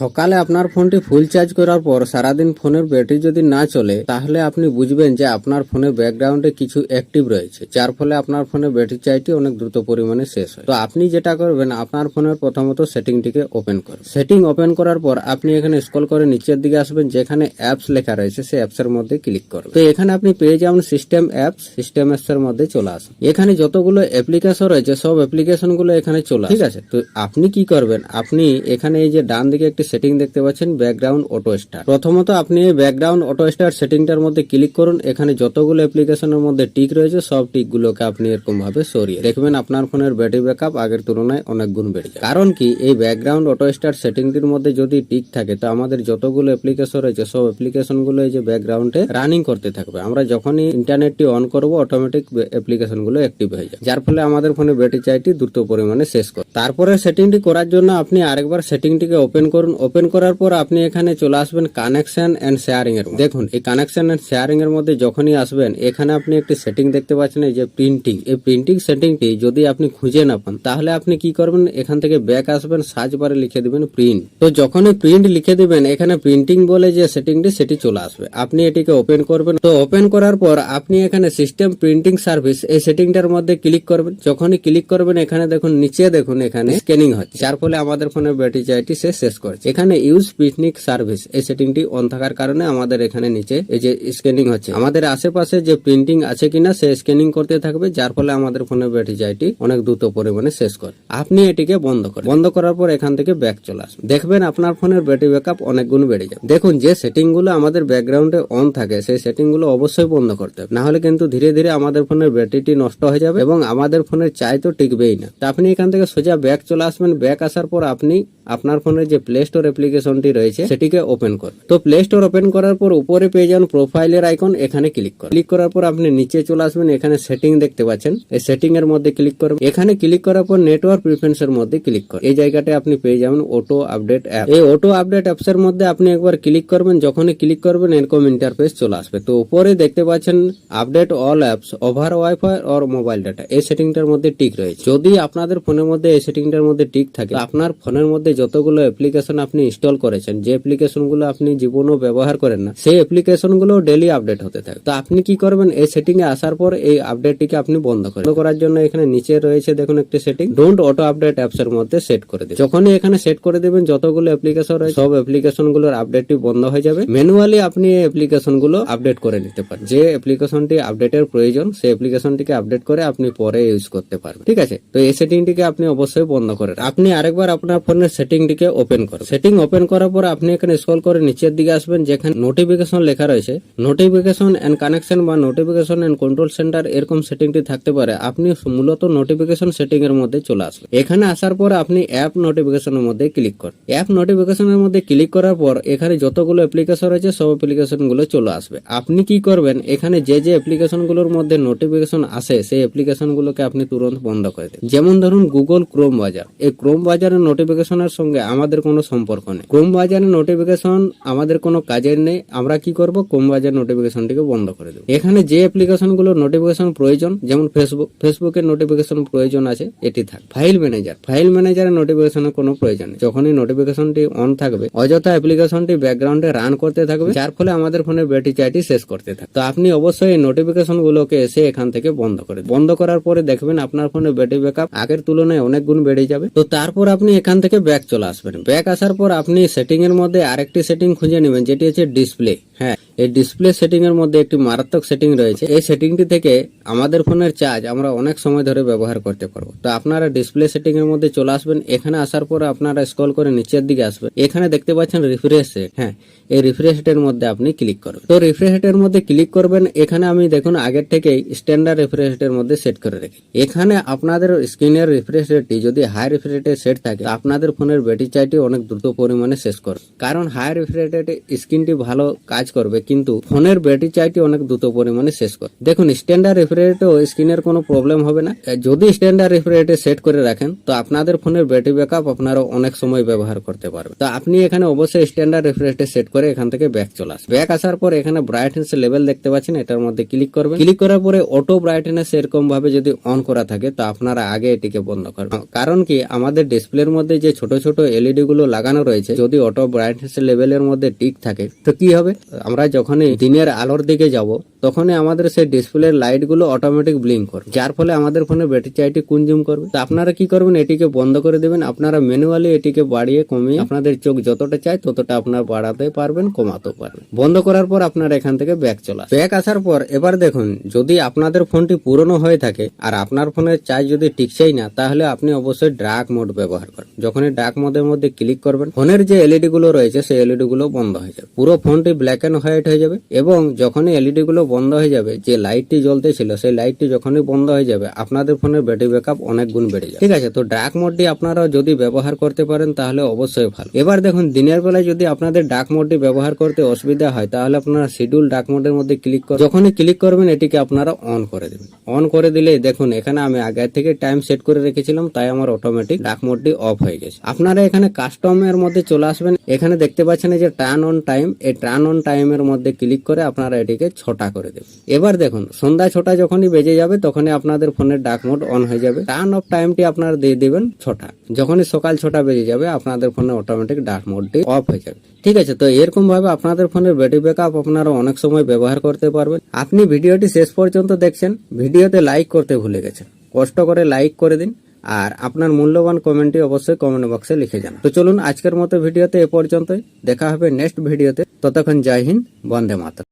সকালে আপনার ফোনটি ফুল চার্জ করার পর সারাদিন ফোনের ব্যাটারি যদি না চলে তাহলে আপনি বুঝবেন যে আপনার ফোনের ব্যাকগ্রাউন্ডে কিছু অ্যাক্টিভ রয়েছে যার ফলে আপনার ফোনের ব্যাটারি চার্জটি অনেক দ্রুত পরিমাণে শেষ হয়। তো আপনি যেটা করবেন আপনার ফোনের প্রথমত সেটিংটিকে ওপেন করুন। সেটিং ওপেন করার পর আপনি এখানে স্ক্রল করে নিচের দিকে আসবেন যেখানে অ্যাপস লেখা রয়েছে সেই অ্যাপস এর মধ্যে ক্লিক করুন তো এখানে আপনি পেয়ে যাবেন সিস্টেম অ্যাপস সিস্টেম অ্যাপস এর মধ্যে চলে আসুন। এখানে যতগুলো অ্যাপ্লিকেশন রয়েছে সব অ্যাপ্লিকেশনগুলো এখানে চলে। ঠিক আছে। তো আপনি কি করবেন আপনি এখানে এই যে ডান দিকে একটি সেটিং দেখতে পাচ্ছেন ব্যাকগ্রাউন্ড অটো স্টার প্রথমত আপনি ব্যাকগ্রাউন্ড অটো স্টার সেটিংটার মধ্যে ক্লিক করুন, এখানে যতগুলো অ্যাপ্লিকেশনের মধ্যে টিক রয়েছে, সব টিক গুলোকে আপনি এরকম ভাবে সরিয়ে। দেখবেন আপনার ফোনের ব্যাটারি ব্যাকআপ আগের তুলনায় অনেক গুণ বেড়ে যায়। কারণ কি, এই ব্যাকগ্রাউন্ড অটো স্টার সেটিংটির মধ্যে যদি টিক থাকে, তো আমাদের যতগুলো অ্যাপ্লিকেশন রয়েছে, সব অ্যাপ্লিকেশনগুলো এই যে ব্যাকগ্রাউন্ডে রানিং করতে থাকবে। আমরা যখনই ইন্টারনেটটি অন করব অটোমেটিক অ্যাপ্লিকেশনগুলো অ্যাক্টিভ হয়ে যায় যার ফলে আমাদের ফোনে ব্যাটারি চার্জটি দ্রুত পরিমাণে শেষ করে তারপরে সেটিংটি করার জন্য আপনি আরেকবার সেটিংটিকে ওপেন করুন ওপেন করার পর আপনি এখানে চলে আসবেন কানেকশন এন্ড শেয়ারিং এর দেখুন, এই কানেকশন এন্ড শেয়ারিং এর মধ্যে যখনই আসবেন, এখানে আপনি একটি সেটিং দেখতে পাচ্ছেন, এই যে প্রিন্টিং এই প্রিন্টিং সেটিংটি যদি আপনি খুঁজে না পান, তাহলে আপনি কি করবেন? এখান থেকে ব্যাক আসবেন সার্চ বারে লিখে দিবেন প্রিন্ট তো যখনই প্রিন্ট লিখে দিবেন, এখানে প্রিন্টিং বলে যে সেটিংটি সেটি চলে আসবে। আপনি এটিকে ওপেন করবেন। তো ওপেন করার পর আপনি এখানে সিস্টেম প্রিন্টিং সার্ভিস এই সেটিংটার মধ্যে ক্লিক করবেন। যখনই ক্লিক করবেন, এখানে দেখুন, নিচে দেখুন, এখানে স্ক্যানিং হচ্ছে। যার ফলে আমাদের ফোনের ব্যাটারি চার্জটি সে শেষ করেছে। এখানে ইউজ পিকনিক সার্ভিস এই সেটিংটি অন থাকার কারণে আমাদের এখানে নিচে এই যে স্ক্যানিং হচ্ছে। আমাদের আশেপাশে যে প্রিন্টিং আছে কিনা সে স্ক্যানিং করতে থাকবে, যার ফলে আমাদের ফোনের ব্যাটারি চার্জটি অনেক দ্রুত পরিমাণে শেষ করে। আপনি এটিকে বন্ধ করেন। বন্ধ করার পর এখান থেকে ব্যাক চলে আসবে দেখবেন আপনার ফোনের ব্যাটারি ব্যাকআপ অনেক গুণ বেড়ে যাবে। দেখুন, যে সেটিংগুলো আমাদের ব্যাকগ্রাউন্ডে অন থাকে, সেই সেটিংগুলো অবশ্যই বন্ধ করতে হবে। না হলে কিন্তু ধীরে ধীরে আমাদের ফোনের ব্যাটারিটি নষ্ট হয়ে যাবে এবং আমাদের ফোনের চাই তো টিকবেই না। আপনি এখান থেকে সোজা ব্যাক চলে আসবেন। ব্যাক আসার পর আপনি আপনার ফোনের যে প্লে অ্যাপ্লিকেশনটি রয়েছে, সেটিকে ওপেন করুন। তো প্লে স্টোর ওপেন করার পর উপরে পেয়ে যান প্রোফাইলের আইকন এখানে ক্লিক করুন। ক্লিক করার পর আপনি নিচে চলে আসবেন, এখানে সেটিং দেখতে পাচ্ছেন। এই সেটিং এর মধ্যে ক্লিক করবেন। এখানে ক্লিক করার পর নেটওয়ার্ক প্রিফারেন্স এর মধ্যে ক্লিক করুন। এই জায়গাটা আপনি পেয়ে যাবেন অটো আপডেট অ্যাপ এই অটো আপডেট অ্যাপস এর মধ্যে আপনি একবার ক্লিক করবেন, যখনই ক্লিক করবেন, এরকম ইন্টারফেস চলে আসবে। তো উপরে দেখতে পাচ্ছেন update all apps over wifi or mobile data এই সেটিংটার মধ্যে টিক রয়েছে। যদি আপনাদের ফোনের মধ্যে এই সেটিংটার মধ্যে টিক থাকে, আপনার ফোনের মধ্যে যতগুলো অ্যাপ্লিকেশন আপনি ইনস্টল করেছেন, যে অ্যাপ্লিকেশনগুলো আপনি জীবনেও ব্যবহার করেন না, সেই অ্যাপ্লিকেশনগুলো ডেলি আপডেট হতে থাকে। তো আপনি কি করবেন, এই সেটিং এ আসার পর এই আপডেটটিকে আপনি বন্ধ করেন। করার জন্য এখানে নিচে রয়েছে দেখুন একটি setting don't auto update apps এর মধ্যে সেট করে দিন। যখনই এখানে সেট করে দিবেন, যতগুলো অ্যাপ্লিকেশন রয়েছে, সব অ্যাপ্লিকেশনগুলোর আপডেটটি বন্ধ হয়ে যাবে। ম্যানুয়ালি আপনি এই অ্যাপ্লিকেশনগুলো আপডেট করে নিতে পারেন। যে অ্যাপ্লিকেশনটি আপডেটের প্রয়োজন, সেই অ্যাপ্লিকেশনটিকে আপডেট করে আপনি পরে ইউজ করতে পারবেন। ঠিক আছে? তো এই সেটিংটিকে আপনি অবশ্যই বন্ধ করেন। আপনি আরেকবার আপনার ফোনের সেটিংটিকে ওপেন করুন। সেটিং ওপেন করার পর আপনি এখানে স্ক্রল করে নিচের দিকে আসবেন, যেখানে নোটিফিকেশন লেখা রয়েছে। নোটিফিকেশন এন্ড কানেকশন বা নোটিফিকেশন এন্ড কন্ট্রোল সেন্টার এরকম সেটিংটি থাকতে পারে। আপনি মূলত নোটিফিকেশন সেটিং এর মধ্যে চলে আসবেন। এখানে আসার পর আপনি অ্যাপ নোটিফিকেশনের মধ্যে ক্লিক করুন অ্যাপ নোটিফিকেশনের মধ্যে ক্লিক করার পর এখানে যতগুলো অ্যাপ্লিকেশন রয়েছে, সব অ্যাপ্লিকেশনগুলো চলে আসবে। আপনি কি করবেন? এখানে যে যে অ্যাপ্লিকেশনগুলোর মধ্যে নোটিফিকেশন আসে, সেই অ্যাপ্লিকেশন গুলোকে আপনি তুরন্ত বন্ধ করে দেন। যেমন ধরুন গুগল ক্রোম বাজার। এই ক্রোম বাজারের নোটিফিকেশনের সঙ্গে আমাদের কোনো সম্পর্ক নেই। ক্রোম বাজারের নোটিফিকেশন আমাদের কোনো কাজের নেই। আমরা কি করব? ক্রোম বাজার নোটিফিকেশনটিকে বন্ধ করে দেবো। এখানে যে অ্যাপ্লিকেশনগুলোর নোটিফিকেশন প্রয়োজন, যেমন ফেসবুক ফেসবুকের নোটিফিকেশন প্রয়োজন আছে, এটি থাক। ফাইল ম্যানেজার ফাইল ম্যানেজারের নোটিফিকেশনের কোনো প্রয়োজন নেই। যখনই নোটিফিকেশনটি অন থাকবে, অযথা অ্যাপ্লিকেশনটি ব্যাকগ্রাউন্ডে রান করতে থাকবে, যার ফলে আমাদের ফোনের ব্যাটারি চার্জটি শেষ করতে থাকবে। তো আপনি অবশ্যই এই নোটিফিকেশন গুলোকে এসে এখান থেকে বন্ধ করে। বন্ধ করার পরে দেখবেন আপনার ফোনের ব্যাটারি ব্যাকআপ আগের তুলনায় অনেক গুণ বেড়ে যাবে। তো তারপর আপনি এখান থেকে ব্যাক চলে আসবেন। ব্যাক আসার পর আপনি সেটিংয়ের মধ্যে আরেকটি সেটিং খুঁজে নেবেন যেটি হচ্ছে ডিসপ্লে হ্যাঁ এই ডিসপ্লে সেটিং এর মধ্যে একটি মারাত্মক সেটিং রয়েছে। এই সেটিংটি থেকে আমাদের ফোনের চার্জ আমরা অনেক সময় ধরে ব্যবহার করতে পারব। তো আপনারা ডিসপ্লে সেটিং এর মধ্যে চলে আসবেন। এখানে আসার পর আপনারা স্ক্রল করে নিচের দিকে আসবেন। এখানে দেখতে পাচ্ছেন রিফ্রেশ রেট হ্যাঁ এই রিফ্রেশ রেটের মধ্যে আপনি ক্লিক করবেন। তো রিফ্রেশ রেটের মধ্যে ক্লিক করবেন। এখানে আমি দেখুন, আগের থেকেই স্ট্যান্ডার্ড রিফ্রেশ রেটের মধ্যে সেট করে রেখে এখানে আপনাদের স্ক্রিনের রিফ্রেশ রেটটি যদি হাই রিফ্রেশ রেটে সেট থাকে, আপনাদের ফোনের ব্যাটারি চার্জটি অনেক দ্রুত পরিমাণে শেষ করবে। কারণ হাই রিফ্রেশ রেটে স্ক্রিনটি ভালো কাজ কাজ করবে, কিন্তু ফোনের ব্যাটারি চাইটি অনেক দ্রুত পরিমাণে শেষ করে। দেখুন স্ট্যান্ডার্ড রেফ্রিজারেটর স্ক্রিনের কোনো প্রবলেম হবে না। যদি স্ট্যান্ডার্ড রেফ্রিজারেটর সেট করে রাখেন, তো আপনাদের ফোনের ব্যাটারি ব্যাকআপ আপনারা অনেক সময় ব্যবহার করতে পারবেন। তো আপনি এখানে অবশ্যই স্ট্যান্ডার্ড রেফ্রিজারেটর সেট করে এখান থেকে ব্যাক চলে আসবে ব্যাক আসার পর এখানে ব্রাইটনেস লেভেল দেখতে পাচ্ছেন, এটার মধ্যে ক্লিক করবেন। ক্লিক করার পরে অটো ব্রাইটনেস এরকম ভাবে যদি অন করা থাকে, তো আপনারা আগে এটিকে বন্ধ করবেন। কারণ কি, আমাদের ডিসপ্লের মধ্যে যে ছোট ছোট এলইডি গুলো লাগানো রয়েছে, যদি অটো ব্রাইটনেস লেভেলের মধ্যে টিক থাকে, তো কি হবে? আমরা যখনই দিনের আলোর দিকে যাব, তখনই আমাদের সেই ডিসপ্লের লাইটগুলো অটোমেটিক ব্লিঙ্ক করবে। যার ফলে আমাদের ফোনে ব্যাটারি চার্জটি কনজিউম করবে। তো আপনারা কি করবেন? এটিকে বন্ধ করে দেবেন। আপনারা ম্যানুয়ালি এটিকে বাড়িয়ে কমিয়ে আপনাদের চোখ যতটা চায় ততটা আপনার বাড়াতে পারবেন, কমাতেও পারবেন। বন্ধ করার পর আপনার এখান থেকে ব্যাক চলে ব্যাক আসার পর এবার দেখুন, যদি আপনাদের ফোনটি পুরনো হয়ে থাকে আর আপনার ফোনের চার্জ যদি টিকছেই না, তাহলে আপনি অবশ্যই ডার্ক মোড ব্যবহার করেন যখনই ডার্ক মোডের মধ্যে ক্লিক করবেন, ফোনের যে এলইডি গুলো রয়েছে, সেই এলইডি গুলো বন্ধ হয়ে যাবে। পুরো ফোনটি ব্ল্যাক এন্ড হোয়াইট হয়ে যাবে? এবং যখনই এলইডি গুলো বন্ধ হয়ে যাবে, যে লাইটটি জ্বলতেছিল সেই লাইটটি যখনই বন্ধ হয়ে যাবে, আপনাদের ফোনের ব্যাটারি ব্যাকআপ অনেক গুণ বেড়ে যাবে। ঠিক আছে, তো ডার্ক মোডটি আপনারা যদি ব্যবহার করতে পারেন, তাহলে অবশ্যই ভালো। এবার দেখুন, দিনের বেলায় যদি আপনাদের ডার্ক মোডটি ব্যবহার করতে অসুবিধা হয়, তাহলে আপনারা শিডিউল ডার্ক মোডের মধ্যে ক্লিক করুন। যখনই ক্লিক করবেন, এটিকে আপনারা অন করে দেবেন। অন করে দিলে দেখুন, এখানে আমি আগে থেকে টাইম সেট করে রেখেছিলাম, তাই আমার অটোমেটিক ডার্ক মোডটি অফ হয়ে গেছে। আপনারা এখানে কাস্টমের মধ্যে চলে আসবেন। এখানে দেখতে পাচ্ছেন যে টার্ন অন টাইম এই টার্ন অন টাইমের মধ্যে ক্লিক করে আপনারা এটিকে ছটা করে দেবেন। এবার দেখুন, সন্ধ্যা ছটা যখনই বেজে যাবে, তখনই আপনাদের ফোনের ডার্ক মোড অন হয়ে যাবে। টার্ন অফ টাইমটি আপনারা দিয়ে দিবেন ছটা। যখনই সকাল ছটা বেজে যাবে, আপনাদের ফোনে অটোমেটিক ডার্ক মোডটি অফ হয়ে যাবে। ঠিক আছে, তো এরকম ভাবে আপনাদের ফোনের ব্যাটারি ব্যাকআপ আপনারা অনেক সময় ব্যবহার করতে পারবেন। আপনি ভিডিওটি শেষ পর্যন্ত দেখছেন, ভিডিওতে লাইক করতে ভুলে গেছেন। কষ্ট করে লাইক করে দিন। আর আপনার মূল্যবান কমেন্টটি অবশ্যই কমেন্ট বক্সে লিখে যান তো চলুন আজকের মতো ভিডিওতে এ পর্যন্তই। দেখা হবে নেক্সট ভিডিওতে। ততক্ষণ জয় হিন্দ, বন্দে মাতরম।